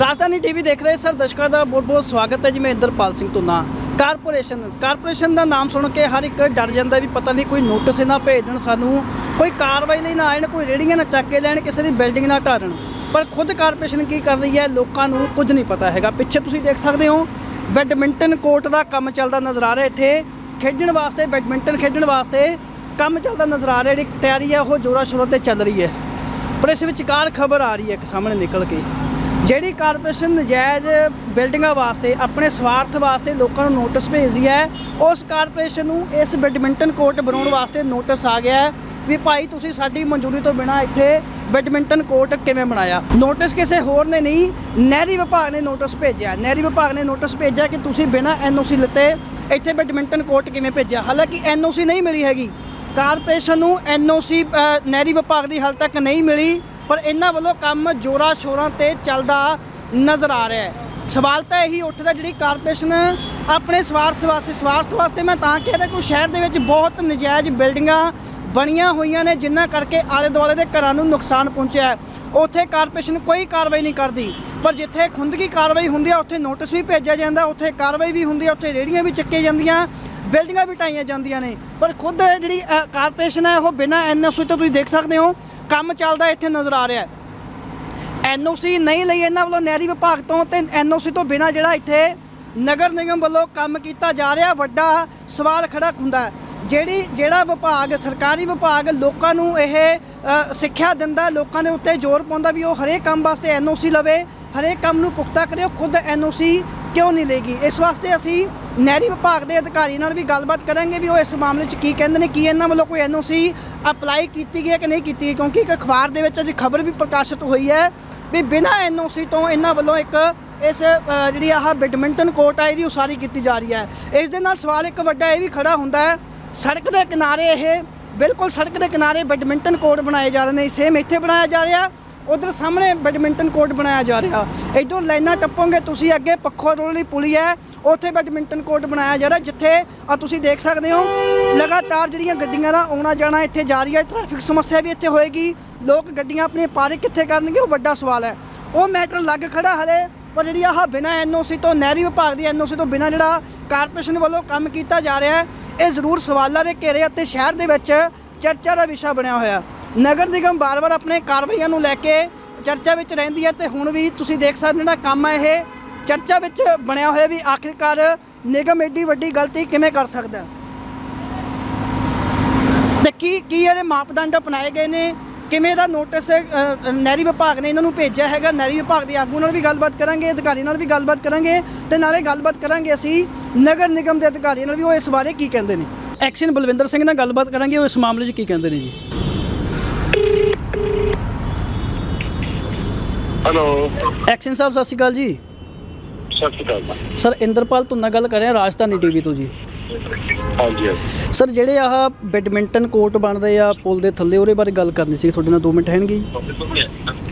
ਰਾਜਧਾਨੀ TV ਦੇਖ ਰਹੇ sir ਦਰਸ਼ਕਾਂ ਦਾ ਬਹੁਤ-ਬਹੁਤ ਸਵਾਗਤ ਹੈ ਜੀ ਮੈਂ ਇੰਦਰਪਾਲ ਸਿੰਘ ਧੁੰਨਾ। ਕਾਰਪੋਰੇਸ਼ਨ ਕਾਰਪੋਰੇਸ਼ਨ ਦਾ ਨਾਮ ਸੁਣ ਕੇ ਹਰ ਇੱਕ ਡਰ ਜਾਂਦਾ ਵੀ ਪਤਾ ਨਹੀਂ ਕੋਈ ਨੋਟਿਸ ਨਾ ਭੇਜ ਦੇਣ ਸਾਨੂੰ, ਕੋਈ ਕਾਰਵਾਈ ਲਈ ਨਾ ਆਣ ਕੋਈ ਰੇੜੀਆਂ ਨਾ ਚੱਕ ਕੇ ਲੈਣ, ਕਿਸੇ ਦੀ ਬਿਲਡਿੰਗ ਨਾ ਢਾਹ ਦੇਣ ਪਰ ਖੁਦ ਕਾਰਪੋਰੇਸ਼ਨ ਕੀ ਕਰ ਰਹੀ ਹੈ, ਲੋਕਾਂ ਨੂੰ ਕੁਝ ਨਹੀਂ ਪਤਾ ਹੈਗਾ। ਪਿੱਛੇ ਤੁਸੀਂ ਦੇਖ ਸਕਦੇ ਹੋ, ਬੈਡਮਿੰਟਨ ਕੋਰਟ ਦਾ ਕੰਮ ਚੱਲਦਾ ਨਜ਼ਰ ਆ ਰਿਹਾ ਇੱਥੇ। ਖੇਡਣ ਵਾਸਤੇ, ਬੈਡਮਿੰਟਨ ਖੇਡਣ ਵਾਸਤੇ ਕੰਮ ਚੱਲਦਾ ਨਜ਼ਰ ਆ ਰਿਹਾ। ਜਿਹੜੀ ਤਿਆਰੀ ਹੈ, ਉਹ ਜੋਰਾ ਸ਼ੋਰਾਂ ਤੇ ਚੱਲ ਰਹੀ ਹੈ। ਪਰ ਇਸ ਵਿਚਕਾਰ ਖਬਰ ਆ ਰਹੀ ਹੈ ਇੱਕ ਸਾਹਮਣੇ ਨਿਕਲ ਕੇ। ਜਿਹੜੀ ਕਾਰਪੋਰੇਸ਼ਨ ਨਜਾਇਜ਼ ਬਿਲਡਿੰਗਾਂ ਵਾਸਤੇ, ਆਪਣੇ ਸਵਾਰਥ ਵਾਸਤੇ ਲੋਕਾਂ ਨੂੰ ਨੋਟਿਸ ਭੇਜਦੀ ਹੈ, ਉਸ ਕਾਰਪੋਰੇਸ਼ਨ ਨੂੰ ਇਸ ਬੈਡਮਿੰਟਨ ਕੋਰਟ ਬਣਾਉਣ ਵਾਸਤੇ ਨੋਟਿਸ ਆ ਗਿਆ ਹੈ ਵੀ ਭਾਈ ਤੁਸੀਂ ਸਾਡੀ ਮਨਜ਼ੂਰੀ ਤੋਂ ਬਿਨਾ ਇੱਥੇ ਬੈਡਮਿੰਟਨ ਕੋਰਟ ਕਿਵੇਂ ਬਣਾਇਆ। ਨੋਟਿਸ ਕਿਸੇ ਹੋਰ ਨੇ ਨਹੀਂ, ਨਹਿਰੀ ਵਿਭਾਗ ਨੇ ਨੋਟਿਸ ਭੇਜਿਆ। ਨਹਿਰੀ ਵਿਭਾਗ ਨੇ ਨੋਟਿਸ ਭੇਜਿਆ ਕਿ ਤੁਸੀਂ ਬਿਨਾ ਐਨਓਸੀ ਲਿੱਤੇ ਇੱਥੇ ਬੈਡਮਿੰਟਨ ਕੋਰਟ ਕਿਵੇਂ ਭੇਜਿਆ। ਹਾਲਾਂਕਿ ਐਨਓਸੀ ਨਹੀਂ ਮਿਲੀ ਹੈਗੀ। ਕਾਰਪੋਰੇਸ਼ਨ ਨੂੰ ਐਨਓਸੀ ਨਹਿਰੀ ਵਿਭਾਗ ਦੀ ਹਾਲ ਤੱਕ ਨਹੀਂ ਮਿਲੀ। ਪਰ ਇਹਨਾਂ ਵੱਲੋਂ ਕੰਮ ਜੋਰਾ ਸ਼ੋਰਾਂ ਤੇ ਚੱਲਦਾ ਨਜ਼ਰ ਆ ਰਿਹਾ ਹੈ। ਸਵਾਲ ਤਾਂ ਇਹੀ ਉੱਠਦਾ ਜਿਹੜੀ ਕਾਰਪੋਰੇਸ਼ਨ ਆਪਣੇ ਸਵਾਰਥ ਵਾਸਤੇ ਸਵਾਰਥ ਵਾਸਤੇ ਮੈਂ ਤਾਂ ਕਹਿ ਰਿਹਾ ਕਿ ਸ਼ਹਿਰ ਦੇ ਵਿੱਚ ਬਹੁਤ ਨਜਾਇਜ਼ ਬਿਲਡਿੰਗਾਂ ਬਣੀਆਂ ਹੋਈਆਂ ਨੇ, ਜਿਨ੍ਹਾਂ ਕਰਕੇ ਆਲੇ ਦੁਆਲੇ ਦੇ ਘਰਾਂ ਨੂੰ ਨੁਕਸਾਨ ਪਹੁੰਚਿਆ ਉੱਥੇ ਕਾਰਪੋਰੇਸ਼ਨ ਕੋਈ ਕਾਰਵਾਈ ਨਹੀਂ ਕਰਦੀ। ਪਰ ਜਿੱਥੇ ਖੁੰਦਗੀ ਕਾਰਵਾਈ ਹੁੰਦੀ ਆ, ਉੱਥੇ ਨੋਟਿਸ ਵੀ ਭੇਜਿਆ ਜਾਂਦਾ, ਉੱਥੇ ਕਾਰਵਾਈ ਵੀ ਹੁੰਦੀ ਆ, ਉੱਥੇ ਰੇੜੀਆਂ ਵੀ ਚੱਕੀਆਂ ਜਾਂਦੀਆਂ, ਬਿਲਡਿੰਗਾਂ ਵੀ ਟਾਈਆਂ ਜਾਂਦੀਆਂ ਨੇ। ਪਰ ਖੁਦ ਜਿਹੜੀ ਕਾਰਪੋਰੇਸ਼ਨ ਹੈ, ਉਹ ਬਿਨਾਂ ਐਨਓਸੀ ਤੋਂ ਤੁਸੀਂ ਦੇਖ ਸਕਦੇ ਹੋ ਕੰਮ ਚੱਲਦਾ ਇੱਥੇ ਨਜ਼ਰ ਆ ਰਿਹਾ ਹੈ। ਐਨਓਸੀ ਨਹੀਂ ਲਈ ਇਹਨਾਂ ਵੱਲੋਂ ਨਹਿਰੀ ਵਿਭਾਗ ਤੋਂ ਤੇ ਐਨਓਸੀ ਤੋਂ ਬਿਨਾਂ ਜਿਹੜਾ ਇੱਥੇ ਨਗਰ ਨਿਗਮ ਵੱਲੋਂ ਕੰਮ ਕੀਤਾ ਜਾ ਰਿਹਾ, ਵੱਡਾ ਸਵਾਲ ਖੜਾ ਹੁੰਦਾ ਹੈ। ਜਿਹੜੀ, ਜਿਹੜਾ ਵਿਭਾਗ, ਸਰਕਾਰੀ ਵਿਭਾਗ ਲੋਕਾਂ ਨੂੰ ਇਹ ਸਿੱਖਿਆ ਦਿੰਦਾ, ਲੋਕਾਂ ਦੇ ਉੱਤੇ ਜ਼ੋਰ ਪਾਉਂਦਾ ਵੀ ਉਹ ਹਰੇਕ ਕੰਮ ਵਾਸਤੇ ਐਨਓਸੀ ਲਵੇ, ਹਰੇਕ ਕੰਮ ਨੂੰ ਪੁਖਤਾ ਕਰੇ, ਉਹ ਖੁਦ ਐਨਓਸੀ ਕਿਉਂ ਨਹੀਂ ਲੇਗੀ ਇਸ ਵਾਸਤੇ ਅਸੀਂ ਨਹਿਰੀ ਵਿਭਾਗ ਦੇ ਅਧਿਕਾਰੀ ਨਾਲ ਵੀ ਗੱਲਬਾਤ ਕਰਾਂਗੇ ਵੀ ਉਹ ਇਸ ਮਾਮਲੇ 'ਚ ਕੀ ਕਹਿੰਦੇ ਨੇ, ਕੀ ਇਹਨਾਂ ਵੱਲੋਂ ਕੋਈ ਐਨਓਸੀ ਅਪਲਾਈ ਕੀਤੀ ਗਈ ਹੈ ਕਿ ਨਹੀਂ ਕੀਤੀ ਗਈ? ਕਿਉਂਕਿ ਇੱਕ ਅਖਬਾਰ ਦੇ ਵਿੱਚ ਅੱਜ ਖਬਰ ਵੀ ਪ੍ਰਕਾਸ਼ਿਤ ਹੋਈ ਹੈ ਵੀ ਬਿਨਾਂ ਐਨਓਸੀ ਤੋਂ ਇਹਨਾਂ ਵੱਲੋਂ ਇੱਕ ਇਸ ਜਿਹੜੀ ਆਹ ਬੈਡਮਿੰਟਨ ਕੋਰਟ ਆ, ਇਹਦੀ ਉਸਾਰੀ ਕੀਤੀ ਜਾ ਰਹੀ ਹੈ। ਇਸ ਦੇ ਨਾਲ ਸਵਾਲ ਇੱਕ ਵੱਡਾ ਇਹ ਵੀ ਖੜਾ ਹੁੰਦਾ ਹੈ, ਸੜਕ ਦੇ ਕਿਨਾਰੇ ਇਹ ਬਿਲਕੁਲ ਸੜਕ ਦੇ ਕਿਨਾਰੇ ਬੈਡਮਿੰਟਨ ਕੋਰਟ ਬਣਾਏ ਜਾ ਰਹੇ ਨੇ ਸੇਮ ਇੱਥੇ ਬਣਾਇਆ ਜਾ ਰਿਹਾ। ਉਧਰ ਸਾਹਮਣੇ ਬੈਡਮਿੰਟਨ ਕੋਰਟ ਬਣਾਇਆ ਜਾ ਰਿਹਾ। ਇਧਰੋਂ ਲਾਈਨਾਂ ਟੱਪੋਗੇ, ਤੁਸੀਂ ਅੱਗੇ ਪੱਖੋ ਰੋਡ ਵਾਲੀ ਪੁਲੀ ਹੈ, ਉੱਥੇ ਬੈਡਮਿੰਟਨ ਕੋਰਟ ਬਣਾਇਆ ਜਾ ਰਿਹਾ, ਜਿੱਥੇ ਆ ਤੁਸੀਂ ਦੇਖ ਸਕਦੇ ਹੋ, ਲਗਾਤਾਰ ਜਿਹੜੀਆਂ ਗੱਡੀਆਂ ਦਾ ਆਉਣਾ ਜਾਣਾ ਇੱਥੇ ਜਾ ਰਹੀ ਹੈ, ਟ੍ਰੈਫਿਕ ਸਮੱਸਿਆ ਵੀ ਇੱਥੇ ਹੋਏਗੀ, ਲੋਕ ਗੱਡੀਆਂ ਆਪਣੀ ਪਾਰਕ ਕਿੱਥੇ ਕਰਨਗੇ, ਉਹ ਵੱਡਾ ਸਵਾਲ ਹੈ। ਉਹ ਮੈਟਰ ਲੱਗ ਖੜਾ ਹਲੇ, ਪਰ ਜਿਹੜੀ ਆਹ ਬਿਨਾਂ ਐਨਓਸੀ ਤੋਂ, ਨਹਿਰੀ ਵਿਭਾਗ ਦੀ ਐਨਓਸੀ ਤੋਂ ਬਿਨਾਂ ਜਿਹੜਾ ਕਾਰਪੋਰੇਸ਼ਨ ਵੱਲੋਂ ਕੰਮ ਕੀਤਾ ਜਾ ਰਿਹਾ ਹੈ, ਇਹ ਜ਼ਰੂਰ ਸਵਾਲਾਂ ਦੇ ਘੇਰੇ ਅਤੇ ਸ਼ਹਿਰ ਦੇ ਵਿੱਚ ਚਰਚਾ ਦਾ ਵਿਸ਼ਾ ਬਣਿਆ ਹੋਇਆ। ਨਗਰ ਨਿਗਮ ਬਾਰ-ਬਾਰ ਆਪਣੇ ਕਾਰਵਾਈਆਂ ਨੂੰ ਲੈ ਕੇ ਚਰਚਾ ਵਿੱਚ ਰਹਿੰਦੀ ਹੈ ਤੇ ਹੁਣ ਵੀ ਤੁਸੀਂ ਦੇਖ ਸਕਦੇ ਜਿਹੜਾ ਕੰਮ ਹੈ ਇਹ ਚਰਚਾ ਵਿੱਚ ਬਣਿਆ ਹੋਇਆ ਵੀ ਆਖਿਰਕਾਰ ਨਿਗਮ ਐਡੀ ਵੱਡੀ ਗਲਤੀ ਕਿਵੇਂ ਕਰ ਸਕਦਾ ਹੈ? ਤੇ ਕੀ ਕੀ ਇਹਦੇ ਮਾਪਦੰਡ ਅਪਣਾਏ ਗਏ ਨੇ? ਕਿਵੇਂ ਦਾ ਨੋਟਿਸ ਨਹਿਰੀ ਵਿਭਾਗ ਨੇ ਇਹਨਾਂ ਨੂੰ ਭੇਜਿਆ ਹੈਗਾ? ਨਹਿਰੀ ਵਿਭਾਗ ਦੇ ਆਗੂ ਨਾਲ ਵੀ ਗੱਲਬਾਤ ਕਰਾਂਗੇ ਅਧਿਕਾਰੀ ਨਾਲ ਵੀ ਗੱਲਬਾਤ ਕਰਾਂਗੇ ਤੇ ਨਾਲੇ ਗੱਲਬਾਤ ਕਰਾਂਗੇ ਅਸੀਂ ਨਗਰ ਨਿਗਮ ਦੇ ਅਧਿਕਾਰੀਆਂ ਨਾਲ ਵੀ ਉਹ ਇਸ ਬਾਰੇ ਕੀ ਕਹਿੰਦੇ ਨੇ? ਐਕਸ਼ਨ ਬਲਵਿੰਦਰ ਸਿੰਘ ਨਾਲ ਗੱਲਬਾਤ ਕਰਾਂਗੇ, ਉਹ ਇਸ ਮਾਮਲੇ 'ਚ ਕੀ ਕਹਿੰਦੇ ਨੇ ਜੀ? ਹੈਲੋ ਐਕਸ਼ਨ ਸਾਹਿਬ ਸਤਿ ਸ਼੍ਰੀ ਅਕਾਲ ਜੀ। ਸਤਿ ਸ਼੍ਰੀ ਅਕਾਲ ਸਰ ਇੰਦਰਪਾਲ ਤੁੰਨਾ ਗੱਲ ਕਰ ਰਿਹਾ ਰਾਜਧਾਨੀ ਟੀਵੀ ਤੋਂ ਜੀ। ਹਾਂਜੀ ਸਰ ਜਿਹੜੇ ਆਹ ਬੈਡਮਿੰਟਨ ਕੋਰਟ ਬਣਦੇ ਆ ਪੁਲ ਦੇ ਥੱਲੇ ਉਹਦੇ ਬਾਰੇ ਗੱਲ ਕਰਨੀ ਸੀ ਤੁਹਾਡੇ ਨਾਲ 2 ਮਿੰਟ ਹੈਣਗੇ ਜੀ।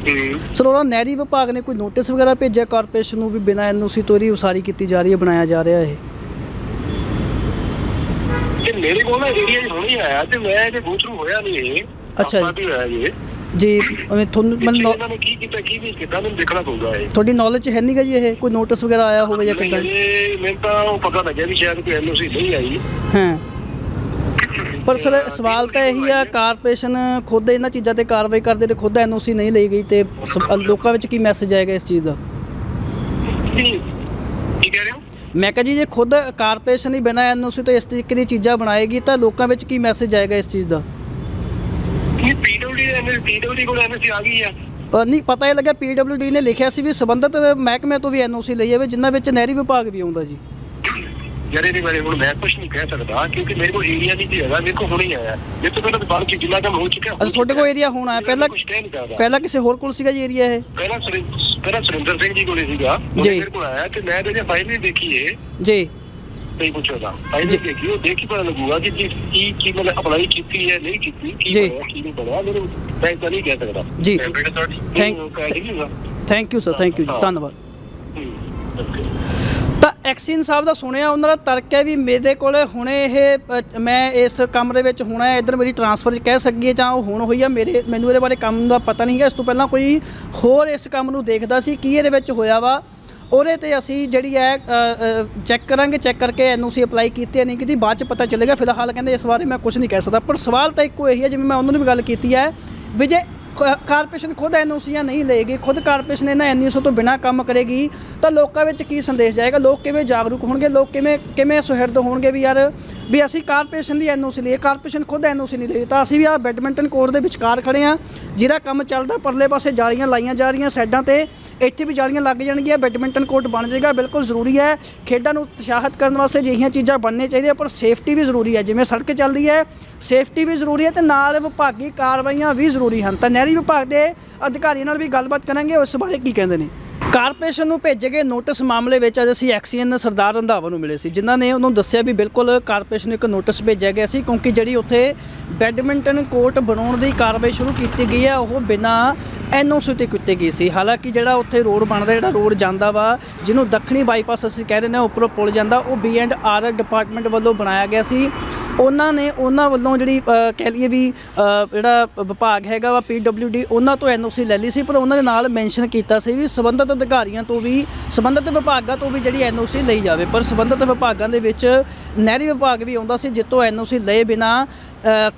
ਹੂੰ। ਸਰ ਉਹਦਾ ਨਹਿਰੀ ਵਿਭਾਗ ਨੇ ਕੋਈ ਨੋਟਿਸ ਵਗੈਰਾ ਭੇਜਿਆ ਕਾਰਪੋਰੇਸ਼ਨ ਨੂੰ ਵੀ ਬਿਨਾਂ ਐਨਓਸੀ ਤੋਂ ਇਹਦੀ ਉਸਾਰੀ ਕੀਤੀ ਜਾ ਰਹੀ ਹੈ ਬਣਾਇਆ ਜਾ ਰਿਹਾ ਇਹ? ਤੇ ਮੇਰੇ ਕੋਲ ਨਾ ਏਰੀਆ 'ਚ ਹੁਣੀ ਆਇਆ ਤੇ ਮੈਂ ਇਹਦੇ ਗੋਚਰੂ ਹੋਇਆ ਨਹੀਂ ਇਹ। ਅੱਛਾ ਹੋਇਆ ਜੀ। ਜੀ ਅਵੇਂ ਤੁਹਾਨੂੰ ਮੈਨੂੰ ਮੈਨੂੰ ਇਹਨਾਂ ਨੇ ਕੀ ਕੀਤਾ ਕੀ ਨਹੀਂ ਕੀਤਾ ਮੈਨੂੰ ਦੇਖਣਾ ਪਊਗਾ ਇਹ। ਤੁਹਾਡੀ ਨੌਲੇਜ ਹੈ ਨਹੀਂਗਾ ਜੀ ਇਹ? ਕੋਈ ਨੋਟਿਸ ਵਗੈਰਾ ਆਇਆ ਹੋਵੇ ਜਾਂ ਨਹੀਂ, ਕਿੱਦਾਂ? ਇਹ ਮੈਨੂੰ ਤਾਂ ਉਹ ਪਤਾ ਲੱਗਿਆ ਵੀ ਸ਼ਾਇਦ ਕੋਈ ਐਨਓਸੀ ਨਹੀਂ ਆਈ। ਹਾਂ। ਪਰ ਸਰ ਸਵਾਲ ਤਾਂ ਇਹੀ ਆ ਕਾਰਪੋਰੇਸ਼ਨ ਖੁਦ ਇਹਨਾਂ ਚੀਜ਼ਾਂ ਤੇ ਕਾਰਵਾਈ ਕਰਦੇ ਤੇ ਖੁਦ ਐਨਓਸੀ ਨਹੀਂ ਲਈ ਗਈ ਤੇ ਸ- ਲੋਕਾਂ ਵਿੱਚ ਕੀ ਮੈਸੇਜ ਆਏਗਾ ਇਸ ਚੀਜ਼ ਦਾ? ਕੀ ਕੀ ਕਹਿ ਰਹੇ ਹੋ? ਮੈਂ ਕਿਹਾ ਜੀ ਜੇ ਖੁਦ ਕਾਰਪੋਰੇਸ਼ਨ ਹੀ ਬਿਨਾਂ ਐਨਓਸੀ ਤੋਂ ਇਸ ਤਰੀਕੇ ਦੀ ਚੀਜ਼ਾਂ ਬਣਾਏਗੀ ਤਾਂ ਲੋਕਾਂ ਵਿੱਚ ਕੀ ਮੈਸੇਜ ਆਏਗਾ ਇਸ ਚੀਜ਼ ਦਾ? ਕੀ ਪੀਡਬਲਯੂ ਐਨਓਸੀ ਪੀਡਬਲਯੂ ਕੋਲ ਐਨਓਸੀ ਆ ਗਈ ਆ। ਅ, ਨਹੀਂ ਪਤਾ ਇਹ ਲੱਗਾ ਪੀਡਬਲਯੂਡੀ ਨੇ ਲਿਖਿਆ ਸੀ ਵੀ ਸੰਬੰਧਿਤ ਮਹਿਕਮੇ ਤੋਂ ਵੀ ਐਨਓਸੀ ਲਈ ਜਾਵੇ ਜਿਨ੍ਹਾਂ ਵਿੱਚ ਨਹਿਰੀ ਵਿਭਾਗ ਵੀ ਆਉਂਦਾ ਜੀ। ਯਾਰ ਇਹਦੇ ਬਾਰੇ ਹੁਣ ਮੈਂ ਕੁਝ ਨਹੀਂ ਕਹਿ ਸਕਦਾ ਕਿਉਂਕਿ ਮੇਰੇ ਕੋਲ ਏਰੀਆ ਨਹੀਂ ਸੀ ਹੈਗਾ ਮੇਰੇ ਕੋਲ ਹੁਣੀ ਆਇਆ। ਮੇਰੇ ਤੋਂ ਪਹਿਲਾਂ ਬਾਅਦ ਚ ਜਿੰਨਾ ਕੰਮ ਹੋ ਚੁੱਕਿਆ ਹੋ ਅੱਛਾ ਤੁਹਾਡੇ ਕੋਲ ਏਰੀਆ ਹੋਣਾ ਹੈ ਪਹਿਲਾਂ ਕੁਝ ਕਹਿ ਨਹੀਂ ਸਕਦਾ। ਪਹਿਲਾਂ ਕਿਸੇ ਹੋਰ ਕੋਲ ਸੀਗਾ ਜੀ ਏਰੀਆ ਇਹ? ਪਹਿਲਾਂ ਸੁਰਿੰ- ਪਹਿਲਾਂ ਸੁਰਿੰਦਰ ਸਿੰਘ ਜੀ ਕੋਲੇ ਸੀਗਾ ਉਹਨੇ ਜੀ। ਮੇਰੇ ਕੋਲ ਆਇਆ ਤੇ ਮੈਂ ਇਹਦੇ ਫਾਈਲ ਵੀ ਦੇਖੀ ਏ। ਜੀ। ਨਹੀਂ ਪੁੱਛਦਾ ਜੀ। ਦੇਖੀ ਉਹ ਦੇਖ ਪਤਾ ਲੱਗੂਗਾ ਕਿ ਕੀ ਕੀ ਕੀ ਮਤਲਬ ਅਪਲਾਈ ਕੀਤੀ ਹੈ ਨਹੀਂ ਕੀਤੀ ਕੀ ਜੀ। ਬਣਿਆ ਕੀ ਨਹੀਂ ਬਣਿਆ ਮੈਨੂੰ ਮੈਂ ਤਾਂ ਨਹੀਂ ਕਹਿ ਸਕਦਾ। ਜੀ। Thank thank you sir thank you ਜੀ। ਧੰਨਵਾਦ। ਤਾਂ ਐਕਸੀਨ ਸਾਹਿਬ ਦਾ ਸੁਣਿਆ ਉਹਨਾਂ ਦਾ ਤਰਕ ਹੈ ਵੀ ਮੇਰੇ ਕੋਲ ਹੁਣੇ ਇਹ ਅ, ਮੈਂ ਇਸ ਕੰਮ ਦੇ ਵਿੱਚ ਹੋਣਾ ਹੈ ਇਧਰ ਮੇਰੀ ਟਰਾਂਸਫਰ ਕਹਿ ਸਕੀਏ ਜਾਂ ਉਹ ਹੁਣ ਹੋਈ ਆ ਮੇਰੇ ਮੈਨੂੰ ਇਹਦੇ ਬਾਰੇ ਕੰਮ ਦਾ ਪਤਾ ਨਹੀਂ ਹੈ। ਇਸ ਤੋਂ ਪਹਿਲਾਂ ਕੋਈ ਹੋਰ ਇਸ ਕੰਮ ਨੂੰ ਦੇਖਦਾ ਸੀ ਕੀ ਇਹਦੇ ਵਿੱਚ ਹੋਇਆ ਵਾ? ਉਹਦੇ ਤੇ ਅਸੀਂ ਜਿਹੜੀ ਹੈ ਚੈੱਕ ਕਰਾਂਗੇ ਚੈੱਕ ਕਰਕੇ ਐਨਓਸੀ ਅਪਲਾਈ ਕੀਤੀ ਹੈ, ਨਹੀਂ ਕੀਤੀ, ਬਾਅਦ ਚ ਪਤਾ ਚੱਲੇਗਾ। ਫਿਲਹਾਲ ਕਹਿੰਦੇ ਇਸ ਬਾਰੇ ਮੈਂ ਕੁਝ ਨਹੀਂ ਕਹਿ ਸਕਦਾ। ਪਰ ਸਵਾਲ ਤਾਂ ਇੱਕੋ ਇਹੀ ਹੈ, ਜਿਵੇਂ ਮੈਂ ਉਹਨਾਂ ਨੂੰ ਵੀ ਗੱਲ ਕੀਤੀ ਹੈ ਵੀ ਜੇ ਕ- ਕਾਰਪੋਰੇਸ਼ਨ ਖੁਦ ਐਨਓਸੀਆਂ ਨਹੀਂ ਲਏਗੀ, ਖੁਦ ਕਾਰਪੋਰੇਸ਼ਨ ਇਹਨਾਂ ਐਨਓਸੀ ਤੋਂ ਬਿਨਾ ਕੰਮ ਕਰੇਗੀ, ਤਾਂ ਲੋਕਾਂ ਵਿੱਚ ਕੀ ਸੰਦੇਸ਼ ਜਾਏਗਾ? ਲੋਕ ਕਿਵੇਂ ਜਾਗਰੂਕ ਹੋਣਗੇ? ਲੋਕ ਕਿਵੇਂ ਕਿਵੇਂ ਸੁਹਿਰਦ ਹੋਣਗੇ ਵੀ ਯਾਰ ਵੀ ਅਸੀਂ ਕਾਰਪੋਰੇਸ਼ਨ ਦੀ ਐਨਓਸੀ ਲਈਏ ਕਾਰਪੋਰੇਸ਼ਨ ਖੁਦ ਐਨਓਸੀ ਨਹੀਂ ਲਈ, ਤਾਂ ਅਸੀਂ ਵੀ ਆ ਬੈਡਮਿੰਟਨ ਕੋਰਟ ਦੇ ਵਿਚਕਾਰ ਖੜੇ ਆ ਜਿਹਦਾ ਕੰਮ ਚੱਲਦਾ ਪਰਲੇ ਪਾਸੇ ਜਾਲੀਆਂ ਲਾਈਆਂ ਜਾ ਰਹੀਆਂ ਸਾਈਡਾਂ ਤੇ, ਇੱਥੇ ਵੀ ਜਾਲੀਆਂ ਲੱਗ ਜਾਣਗੀਆਂ ਬੈਡਮਿੰਟਨ ਕੋਰਟ ਬਣ ਜਾਏਗਾ, ਬਿਲਕੁਲ ਜ਼ਰੂਰੀ ਹੈ, ਖੇਡਾਂ ਨੂੰ ਉਤਸ਼ਾਹਿਤ ਕਰਨ ਵਾਸਤੇ ਅਜਿਹੀਆਂ ਚੀਜ਼ਾਂ ਬਣਨੀਆਂ ਚਾਹੀਦੀਆਂ, ਪਰ ਸੇਫਟੀ ਵੀ ਜ਼ਰੂਰੀ ਹੈ, ਜਿਵੇਂ ਸੜਕ ਚੱਲਦੀ ਹੈ, ਸੇਫਟੀ ਵੀ ਜ਼ਰੂਰੀ ਹੈ ਤੇ ਨਾਲ ਵਿਭਾਗੀ ਕਾਰਵਾਈਆਂ ਵੀ ਜ਼ਰੂਰੀ ਹਨ, ਤਾਂ ਨਹਿਰੀ ਵਿਭਾਗ ਦੇ ਅਧਿਕਾਰੀਆਂ ਨਾਲ ਵੀ ਗੱਲਬਾਤ ਕਰਾਂਗੇ, ਉਸ ਬਾਰੇ ਕੀ ਕਹਿੰਦੇ ਨੇ? ਕਾਰਪੋਰੇਸ਼ਨ ਨੂੰ ਭੇਜੇ ਗਏ ਨੋਟਿਸ ਮਾਮਲੇ ਵਿੱਚ ਅੱਜ ਅਸੀਂ ਐਕਸੀਅਨ ਸਰਦਾਰ ਰੰਧਾਵਾ ਨੂੰ ਮਿਲੇ ਸੀ, ਜਿਨ੍ਹਾਂ ਨੇ ਉਹਨੂੰ ਦੱਸਿਆ ਵੀ ਬਿਲਕੁਲ ਕਾਰਪੋਰੇਸ਼ਨ ਨੂੰ ਇੱਕ ਨੋਟਿਸ ਭੇਜਿਆ ਗਿਆ ਸੀ, ਕਿਉਂਕਿ ਜਿਹੜੀ ਉੱਥੇ ਬੈਡਮਿੰਟਨ ਕੋਰਟ ਬਣਾਉਣ ਦੀ ਕਾਰਵਾਈ ਸ਼ੁਰੂ ਕੀਤੀ ਗਈ ਹੈ, ਉਹ ਬਿਨਾਂ ਐਨਓਸੀ ਤੇ ਕੀਤੀ ਗਈ ਸੀ। ਹਾਲਾਂਕਿ ਜਿਹੜਾ ਉੱਥੇ ਰੋਡ ਬਣਦਾ, ਜਿਹੜਾ ਰੋਡ ਜਾਂਦਾ ਵਾ, ਜਿਹਨੂੰ ਦੱਖਣੀ ਬਾਈਪਾਸ ਅਸੀਂ ਕਹਿ ਰਹੇ ਨੇ ਉੱਪਰੋਂ ਪੁਲ ਜਾਂਦਾ, ਉਹ ਬੀ ਐਂਡ ਆਰ ਡਿਪਾਰਟਮੈਂਟ ਵੱਲੋਂ ਬਣਾਇਆ ਗਿਆ ਸੀ। ਉਹਨਾਂ ਨੇ ਉਹਨਾਂ ਵੱਲੋਂ ਜਿਹੜੀ ਕਹਿ ਲਈਏ ਵੀ ਜਿਹੜਾ ਵਿਭਾਗ ਹੈਗਾ ਵਾ ਡੀ, ਉਹਨਾਂ ਤੋਂ ਐਨਓਸੀ ਲੈ ਲਈ ਸੀ, ਪਰ ਉਹਨਾਂ ਦੇ ਨਾਲ ਮੈਂਸ਼ਨ ਕੀਤਾ ਸੀ ਵੀ ਸੰਬੰਧਿਤ ਅਧਿਕਾਰੀਆਂ ਤੋਂ ਵੀ, ਸੰਬੰਧਿਤ ਵਿਭਾਗਾਂ ਤੋਂ ਵੀ ਜਿਹੜੀ ਐਨਓਸੀ ਲਈ ਜਾਵੇ। ਪਰ ਸੰਬੰਧਿਤ ਵਿਭਾਗਾਂ ਦੇ ਵਿੱਚ ਨਹਿਰੀ ਵਿਭਾਗ ਵੀ ਆਉਂਦਾ ਸੀ ਜਿੱਤੋਂ ਐਨਓਸੀ ਲਏ ਬਿਨਾ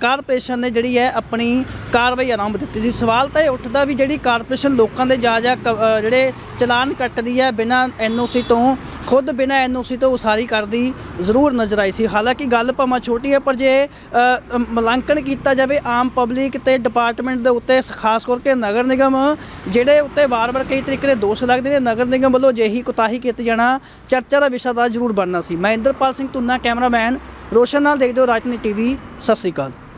ਕਾਰਪੋਰੇਸ਼ਨ ਨੇ ਜਿਹੜੀ ਹੈ ਆਪਣੀ ਕਾਰਵਾਈ ਆਰੰਭ ਦਿੱਤੀ ਸੀ। ਸਵਾਲ ਤਾਂ ਇਹ ਉੱਠਦਾ ਵੀ ਜਿਹੜੀ ਕਾਰਪੋਰੇਸ਼ਨ ਲੋਕਾਂ ਦੇ ਜਾ ਜਾ ਕ- ਜਿਹੜੇ ਚਲਾਨ ਕੱਟਦੀ ਹੈ ਬਿਨਾ ਐਨਓਸੀ ਤੋਂ ਖੁਦ ਬਿਨਾ ਐਨਓਸੀ ਤੋਂ ਉਸਾਰੀ ਕਰਦੀ ਜ਼ਰੂਰ ਨਜ਼ਰ ਆਈ ਸੀ। ਹਾਲਾਂਕਿ ਗੱਲ ਭਾਵੇਂ ਛੋਟੀ ਹੈ ਪਰ ਜੇ ਅ, ਮੁਲਾਂਕਣ ਕੀਤਾ ਜਾਵੇ ਆਮ ਪਬਲਿਕ ਤੇ ਡਿਪਾਰਟਮੈਂਟ ਦੇ ਉੱਤੇ ਖਾਸ ਕਰਕੇ ਨਗਰ ਨਿਗਮ ਜਿਹੜੇ ਉੱਤੇ ਵਾਰ-ਵਾਰ ਕਈ ਤਰੀਕੇ ਦੇ ਦੋਸ਼ ਲੱਗਦੇ ਨੇ ਨਗਰ ਨਿਗਮ ਵੱਲੋਂ ਅਜਿਹੀ ਕੁਤਾਹੀ ਕੀਤੀ ਜਾਣਾ ਚਰਚਾ ਦਾ ਵਿਸ਼ਾ ਦਾ ਜ਼ਰੂਰ ਬਣਨਾ ਸੀ। ਮੈਂ ਇੰਦਰਪਾਲ ਸਿੰਘ ਤੁੰਨਾ ਕੈਮਰਾਮੈਨ ਰੋਸ਼ਨ ਨਾਲ ਦੇਖਦੇ ਹੋ ਰਾਜਨੀ ਟੀਵੀ ਸਤਿ ਸ੍ਰੀ ਅਕਾਲ।